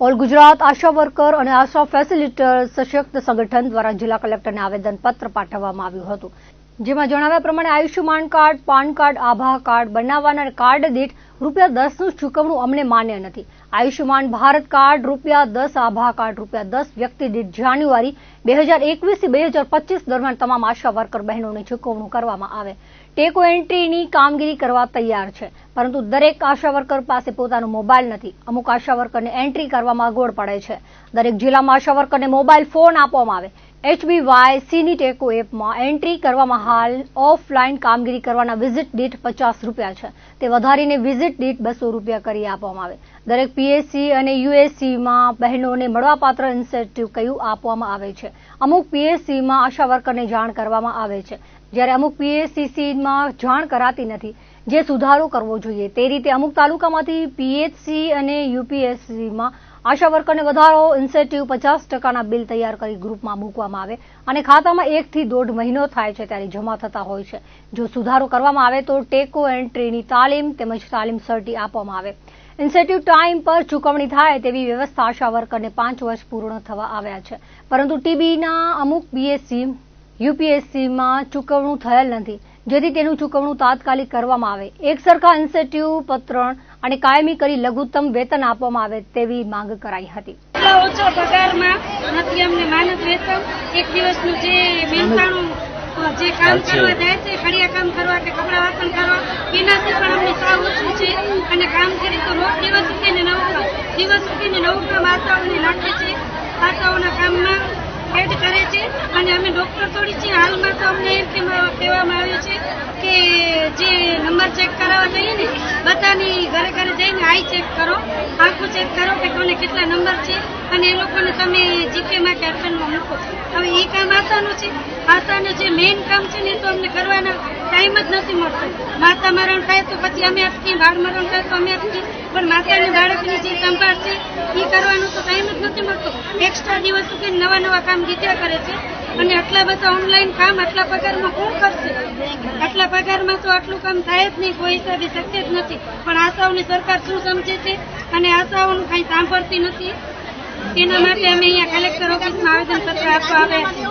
All Gujarat આશા worker અને આશા facilitator સશક્ત સંગઠન દ્વારા જિલ્લા કલેક્ટરને આવેદનપત્ર પાઠવવામાં આવ્યું હતું. જેમાં જણાવ્યા પ્રમાણે આયુષ્યમાન કાર્ડ, પાન કાર્ડ, આભા કાર્ડ બનાવવાના કાર્ડ દીઠ રૂપિયા દસનું ચૂકવણું અમને માન્ય નથી. આયુષ્યમાન ભારત કાર્ડ રૂપિયા દસ, આભા કાર્ડ રૂપિયા દસ વ્યક્તિ દીઠ જાન્યુઆરી બે હજાર એકવીસથી બે હજાર પચીસ દરમિયાન તમામ આશા વર્કર બહેનોને ચૂકવણું કરવામાં આવે. ટેકો એન્ટ્રીની કામગીરી કરવા તૈયાર છે, પરંતુ દરેક આશા વર્કર પાસે પોતાનો મોબાઈલ નથી. અમુક આશા વર્કરને એન્ટ્રી કરવામાં અગવડ પડે છે. દરેક જિલ્લામાં આશા વર્કરને મોબાઈલ ફોન આપવામાં આવે. એચબીવાય સીની ટેકો એપમાં એન્ટ્રી કરવામાં હાલ ઓફલાઈન કામગીરી કરવાના વિઝિટ દીઠ પચાસ રૂપિયા છે. તે વધારીને વિઝિટ દીઠ બસો રૂપિયા કરી આપવામાં આવે. દરેક પીએસસી અને યુએસસીમાં બહેનોને મળવાપાત્ર ઇન્સેન્ટિવ કયું આપવામાં આવે છે. અમુક પીએસસીમાં આશા વર્કરને જાણ કરવામાં આવે છે. જ્યારે અમુક પીએસસીસીમાં જાણ કરાતી નથી. જે સુધારો કરવો જોઈએ તે રીતે અમુક તાલુકામાંથી પીએચસી અને યુપીએસસીમાં આશા વર્કરને વધારો ઇન્સેન્ટિવ પચાસ ટકાના બિલ તૈયાર કરી ગ્રુપમાં મૂકવામાં આવે અને ખાતામાં એકથી દોઢ મહિનો થાય છે ત્યારે જમા થતા હોય છે. જો સુધારો કરવામાં આવે તો ટેકો એન્ટ્રીની તાલીમ તેમજ તાલીમ સર્ટી આપવામાં આવે. ઇન્સેન્ટિવ ટાઈમ પર ચૂકવણી થાય તેવી વ્યવસ્થા આશા વર્કરને પાંચ વર્ષ પૂર્ણ થવા આવ્યા છે. પરંતુ ટીબીના અમુક બીએસસી યુપીએસસીમાં ચૂકવણું થયેલ નથી. જેથી તેનું ચૂકવણું તાત્કાલિક કરવામાં આવે. એક સરખા ઇન્સેન્ટિવ પત્રણ અને કાયમી કરી લઘુત્તમ વેતન આપવામાં આવે તેવી માંગ કરાઈ હતી. ઓછો પગારમાં નથી અમને માનદ વેતન. એક દિવસનું જે મહેનતાણું જે કામ કરવા જાય છે ફળિયા કામ કરવા કે કપડા વાસણ કરવા એનાથી પણ અમને સાવ ઓછું છે. અને કામ કરી તો રોજ દિવસ ઉઠીને નવું દિવસ સુધીને નવું કામ આશાઓને નાખે છે. આશાઓના કામમાં એડ કરે છે. અને અમે ડોક્ટર થોડી છીએ હાલમાં તો અમને એમ કહેવા- કહેવામાં આવ્યું છે કે જે નંબર ચેક કરાવવા જઈએ ને, બધાની ઘરે ઘરે જઈને આઈ ચેક કરો, આખું ચેક કરો કે કોને કેટલા નંબર છે, અને એ લોકોને તમે જીપે કે અડચણમાં મૂકો. હવે એ કામ આસાનું છે? આસાનું જે મેઇન કામ છે ને તો અમને કરવાના ટાઈમ જ નથી મળતો. માતા મરણ થાય તો પછી અમે અટકીએ બાળ મરણ થાય તો અમે અટકીએ પણ માતાની બાળકની જે સંભાળ છે એ કરવાનું તો નથી મળતું. એક્સ્ટ્રા દિવસ સુધી નવા નવા કામ જીત્યા કરે છે. અને આટલા બધા ઓનલાઈન કામ આટલા પગારમાં કોણ કરશે? આટલા પગારમાં તો આટલું કામ થાય જ નહીં, કોઈ હિસાબે શક્ય જ નથી. પણ આશાઓની સરકાર શું સમજે છે? અને આશાઓનું કાંઈ સાંભળતી નથી? તેના માટે અમે અહીંયા કલેક્ટર ઓફિસમાં આવેદનપત્ર આપવા આવ્યા છીએ.